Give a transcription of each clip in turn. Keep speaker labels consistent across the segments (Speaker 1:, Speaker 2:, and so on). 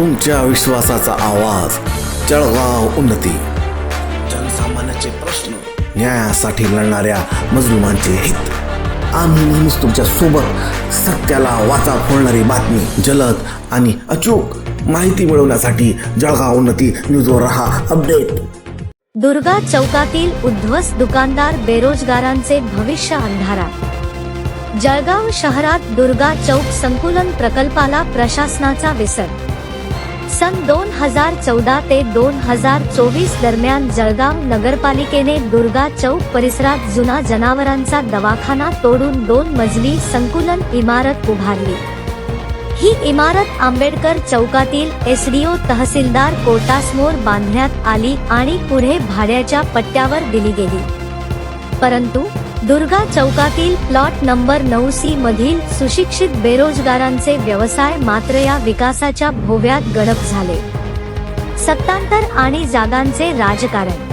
Speaker 1: तुमच्या विश्वासाचा आवाज. जळगाव उन्नती. जनसामान्याचे प्रश्न न्यायासाठी लढणाऱ्या मजलुमांचे हित. आम्ही नेहमीच तुमच्यासोबत सत्याला वाचा फोडणारी बातमी जलद आणि अचूक माहिती मिळवण्यासाठी जळगाव उन्नती न्यूजवर रहा अपडेट.
Speaker 2: दुर्गा चौकातील उद्ध्वस्त दुकानदार बेरोजगारांचे भविष्य अंधारात जळगाव शहरात दुर्गा चौक संकुलन प्रकल्पाला प्रशासनाचा विसर. सन दोन हजार चौदा ते दोन हजार चोवीस दरम्यान जळगाव नगरपालिकेने दुर्गा चौक परिसरात जुना जनावरांचा दवाखाना तोडून दोन मजली संकुलन इमारत उभारली. ही इमारत आंबेडकर चौकातील एसडीओ तहसीलदार कोटासमोर बांधण्यात आली आणि पुढे भाड्याच्या पट्ट्यावर दिली गेली. परंतु दुर्गा चौकातील प्लॉट नंबर नऊ सी मधील सुशिक्षित बेरोजगारांचे व्यवसाय मात्र या विकासाच्या भोव्यात गडप झाले. सत्तांतर आणि जागांचे राजकारण.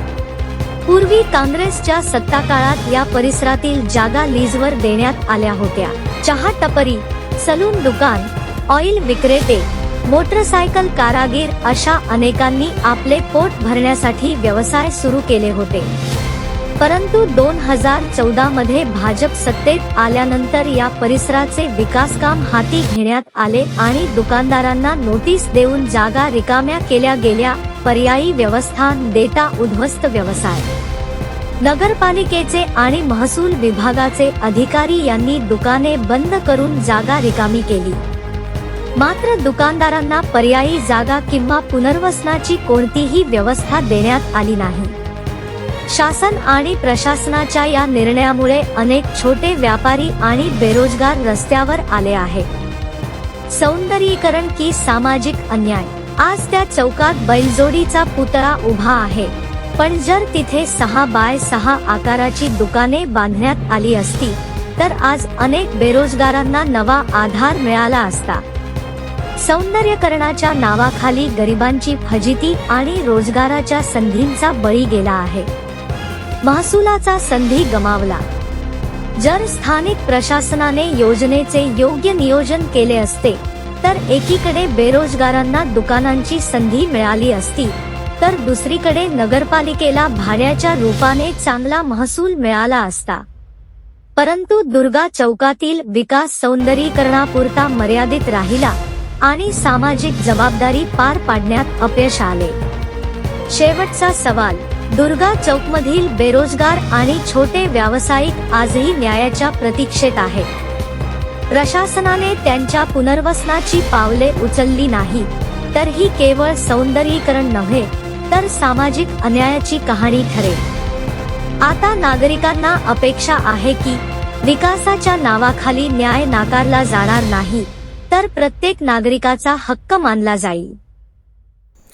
Speaker 2: पूर्वी काँग्रेसच्या सत्ता काळात या परिसरातील जागा लीजवर देण्यात आल्या होत्या. चहा टपरी सलून दुकान ऑइल विक्रेते मोटरसायकल कारागीर अशा अनेकांनी आपले पोट भरण्यासाठी व्यवसाय सुरू केले होते. परंतु दोन हजार चौदा मध्ये भाजप सत्तेत आल्यानंतर या परिसराचे विकास काम हाती घेण्यात आले आणि दुकानदारांना नोटीस देऊन जागा रिकाम्या केल्या गेल्या. पर्यायी व्यवस्था देता उद्ध्वस्त व्यवसाय. नगरपालिकेचे आणि महसूल विभागाचे अधिकारी यांनी दुकाने बंद करून जागा रिकामी केली. मात्र दुकानदारांना पर्यायी जागा किंवा पुनर्वसनाची कोणतीही व्यवस्था देण्यात आली नाही. शासन आणि प्रशासनाच्या या निर्णयामुळे अनेक छोटे व्यापारी आणि बेरोजगार रस्त्यावर आले आहेत सौंदर्यीकरण की सामाजिक अन्याय. आज त्या चौकात बैलजोडीचा पुतळा उभा आहे. पण जर तिथे सहा बाय सहा आकाराची दुकाने बांधण्यात आली असती तर आज अनेक बेरोजगारांना नवा आधार मिळाला असता. सौंदर्यकरणाच्या नावाखाली गरिबांची फजिती आणि रोजगाराच्या संधींचा बळी गेला आहे. महसुलाचा संधी गमावला. जर स्थानिक प्रशासनाने योजनेचे योग्य नियोजन केले असते तर एकीकडे बेरोजगारांना दुकानांची संधी मिळाली असती तर दुसरीकडे नगरपालिकेला भाड्याच्या रूपाने चांगला महसूल मिळाला असता. परंतु दुर्गा चौकातील विकास सौंदर्यीकरणापुरता मर्यादित राहिला आणि सामाजिक जबाबदारी पार पाडण्यात अपयश आले. शेवटचा सवाल. दुर्गा चौकमधील बेरोजगार आणि छोटे व्यावसायिक आजही न्यायाच्या प्रतीक्षेत आहेत. प्रशासनाने त्यांच्या पुनर्वसनाची पावले उचलली नाही तर ही केवळ सौंदर्यीकरण नव्हे तर सामाजिक अन्यायाची कहाणी ठरेल. आता नागरिकांना अपेक्षा आहे की विकासाच्या नावाखाली न्याय नाकारला जाणार नाही तर प्रत्येक नागरिकाचा हक्क मानला जाईल.